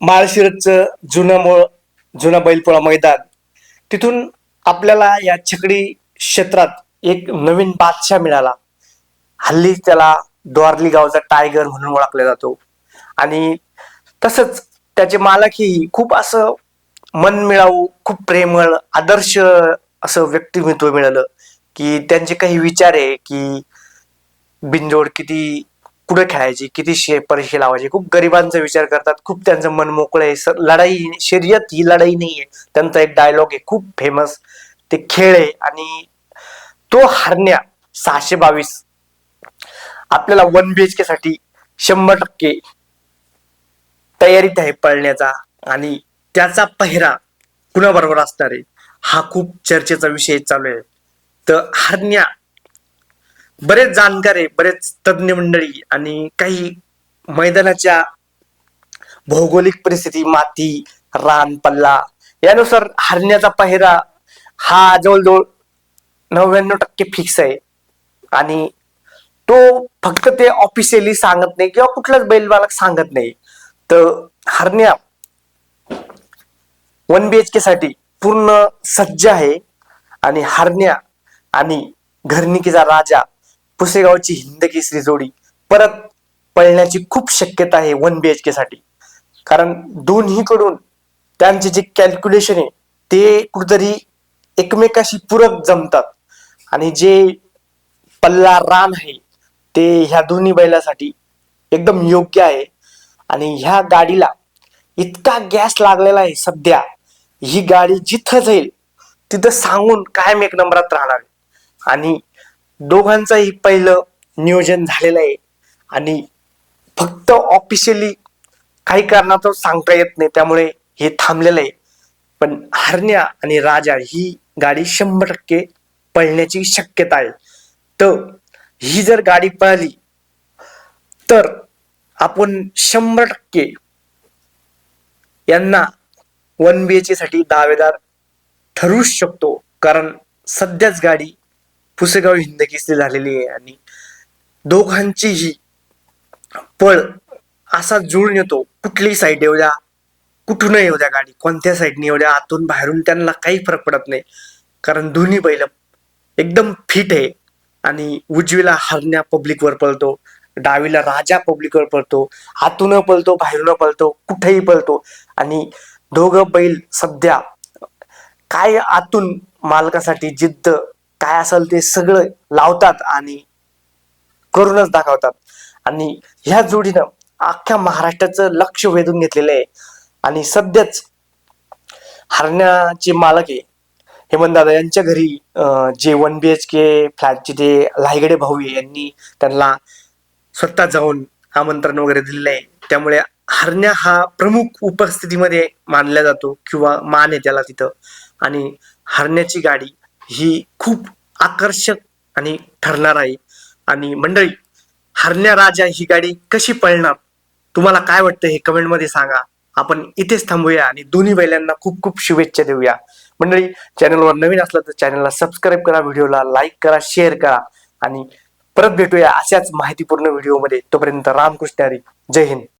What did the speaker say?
माळशिरसचं जुनं मूळ जुना बैलपोळा मैदान. तिथून आपल्याला या छकडी क्षेत्रात एक नवीन बादशाह मिळाला. हल्ली त्याला द्वारली गावचा टायगर म्हणून ओळखला जातो. आणि तसंच त्याचे मालकही खूप असं मन मिळावू खूप प्रेमळ आदर्श असं व्यक्तिमत्व मिळालं की त्यांचे काही विचार आहे की बिंजोड किती कुठे खेळायची किती शे परीक्षा लावायची खूप गरिबांचा विचार करतात खूप त्यांचं मन मोकळं आहे लढाई शर्यत ही लढाई नाहीये. त्यांचा एक डायलॉग आहे खूप फेमस ते खेळ आहे आणि तो हरण्या सहाशे बावीस. आपल्याला वन बी एच के साठी शंभर टक्के तयारीत आहे पळण्याचा आणि त्याचा पहिरा कुणाबरोबर असणार आहे हा खूप चर्चेचा विषय चालू आहे. तर हरण्या बरेच जाणकार आहे बरेच तज्ज्ञ मंडळी आणि काही मैदानाच्या भौगोलिक परिस्थिती माती रान पल्ला यानुसार हरण्याचा पहिरा हा जवळजवळ नव्याण्णव टक्के फिक्स आहे. आणि तो फक्त ते ऑफिशियली सांगत नाही किंवा कुठलाच बैलबालक सांगत नाही. तर हरण्या वन बी एच के साठी पूर्ण सज्ज आहे. आणि हरण्या आणि घरनिकीचा राजा पुसेगावची हिंद केसरी जोडी परत पळण्याची खूप शक्यता आहे वन बी एच के साठी. कारण दोन्हीकडून त्यांचे जे कॅल्क्युलेशन आहे ते कुठेतरी एकमेकाशी पूरक जमतात. आणि जे पल्ला रान आहे ते ह्या दोन्ही बैलासाठी एकदम योग्य आहे. आणि ह्या गाडीला इतका गॅस लागलेला आहे सध्या ही गाडी जिथं जाईल तिथं सांगून कायम एक नंबरात राहणार आहे. आणि दोघांचंही पहिलं नियोजन झालेलं आहे. आणि फक्त ऑफिशियली काही कारणाचं सांगता येत नाही त्यामुळे हे थांबलेलं आहे. पण हरण्या आणि राजा ही गाडी शंभर टक्के पळण्याची शक्यता आहे. तर ही जर गाडी पळाली तर आपण शंभर टक्के यांना वन बी एच साठी दावेदार ठरूच शकतो. कारण सध्याच गाडी पुसेगाव हिंद झालेली आहे आणि दोघांचीही पळ असा जुळून येतो कुठलीही साईड येऊ द्या कुठूनही येऊ द्या गाडी कोणत्या साईडने येऊ द्या आतून बाहेरून त्यांना काही फरक पडत नाही. कारण दोन्ही बैल एकदम फिट आहे आणि उजवीला हरण्या पब्लिकवर पळतो डावीला राजा पब्लिकवर पळतो आतून पळतो बाहेरून पळतो कुठेही पळतो. आणि दोघं बैल सध्या काय आतून मालकासाठी जिद्द काय असेल ते सगळं लावतात आणि करूनच दाखवतात. आणि ह्या जोडीनं अख्ख्या महाराष्ट्राचं लक्ष वेधून घेतलेलं आहे. आणि सध्याच हरण्याचे मालक आहे. हेमंत दादा यांच्या घरी जे वन बी एच के फ्लॅटचे जे लायगडे भाऊ आहे यांनी त्यांना स्वतः जाऊन आमंत्रण वगैरे दिलेलं आहे. त्यामुळे हरण्या हा प्रमुख उपस्थितीमध्ये मानला जातो किंवा मान आहे त्याला तिथं. आणि हरण्याची गाडी ही खूप आकर्षक आणि ठरणार आहे. आणि मंडळी हरण्या राजा ही गाडी कशी पळणार? तुम्हाला काय वाटतं हे कमेंटमध्ये सांगा. आपण इथेच थांबूया आणि दोन्ही बैलांना खूप खूप शुभेच्छा देऊया. मंडळी चॅनलवर नवीन असलं तर चॅनलला सबस्क्राईब करा व्हिडिओला लाईक करा शेअर करा आणि परत भेटूया अशाच माहितीपूर्ण व्हिडिओमध्ये तोपर्यंत रामकृष्ण हरी. जय हिंद.